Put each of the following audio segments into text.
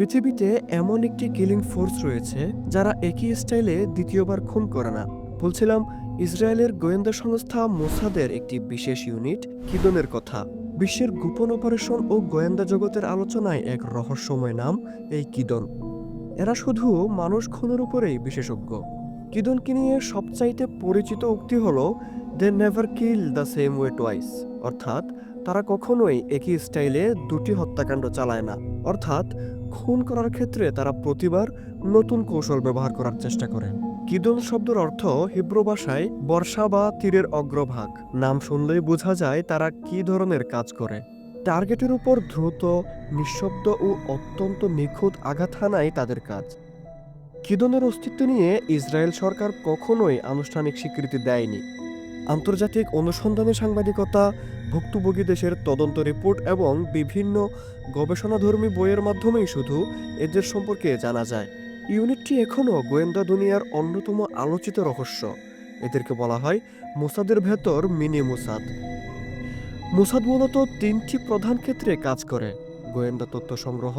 পৃথিবীতে এমন একটি কিলিং ফোর্স রয়েছে যারা একই স্টাইলে দ্বিতীয়বার খুন করে না। বলছিলাম, ইসরায়েলের গোয়েন্দা সংস্থা মোসাদের একটি বিশেষ ইউনিট কিদনের কথা? বিশ্বের গোপন অপারেশন ও গোয়েন্দা জগতের আলোচনায় এক রহস্যময় নাম, এই কিদন। এরা শুধু মানুষ খুনের উপরেই বিশেষজ্ঞ। কিদনকে নিয়ে সবচাইতে পরিচিত উক্তি হলো they never kill the same way twice অর্থাৎ তারা কখনোই একই স্টাইলে দুটি হত্যাকাণ্ড চালায় না। অর্থাৎ, খুন করার ক্ষেত্রে তারা প্রতিবার নতুন কৌশল ব্যবহার করার চেষ্টা করে। কিদন শব্দের অর্থ হিব্রু ভাষায় বর্ষা বা তীরের অগ্রভাগ। নাম শুনলেই বোঝা যায় তারা কি ধরনের কাজ করে। টার্গেটের উপর দ্রুত, নিঃশব্দ ও অত্যন্ত নিখুঁত আঘাত হানাই তাদের কাজ। কিদনের অস্তিত্ব নিয়ে ইসরায়েল সরকার কখনোই আনুষ্ঠানিক স্বীকৃতি দেয়নি। আন্তর্জাতিক অনুসন্ধানী সাংবাদিকতা, ভুক্তভোগী দেশের তদন্ত রিপোর্ট এবং বিভিন্ন গবেষণাধর্মী বইয়ের মাধ্যমেই শুধু এদের সম্পর্কে জানা যায়। ইউনিটটি এখনও গোয়েন্দা দুনিয়ার অন্যতম আলোচিত রহস্য। এদেরকে বলা হয় মোসাদের ভেতর মিনি মোসাদ। মোসাদ মূলত তিনটি প্রধান ক্ষেত্রে কাজ করে। গোয়েন্দা তথ্য সংগ্রহ,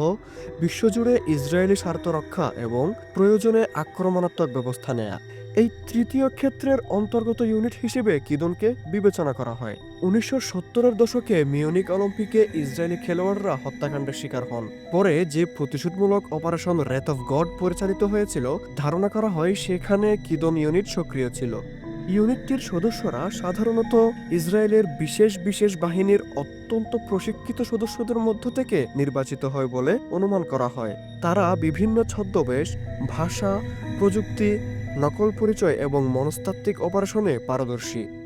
বিশ্বজুড়ে ইসরায়েলি স্বার্থ রক্ষা এবং প্রয়োজনে আক্রমণাত্মক ব্যবস্থা নেয়া। এই তৃতীয় ক্ষেত্রের অন্তর্গত ইউনিট হিসেবে কিদনকে বিবেচনা করা হয়। উনিশশো সত্তরের দশকে মিউনিক অলিম্পিকে ইসরায়েলি খেলোয়াড়রা হত্যাকাণ্ডের শিকার হন। পরে যে প্রতিশোধমূলক অপারেশন রেথ অফ গড পরিচালিত হয়েছিল, ধারণা করা হয় সেখানে কিদন ইউনিট সক্রিয় ছিল। ইউনিটটির সদস্যরা সাধারণত ইসরায়েলের বিশেষ বিশেষ বাহিনীর অত্যন্ত প্রশিক্ষিত সদস্যদের মধ্য থেকে নির্বাচিত হয় বলে অনুমান করা হয়। তারা বিভিন্ন ছদ্মবেশ, ভাষা, প্রযুক্তি, নকল পরিচয় এবং মনস্তাত্ত্বিক অপারেশনে পারদর্শী।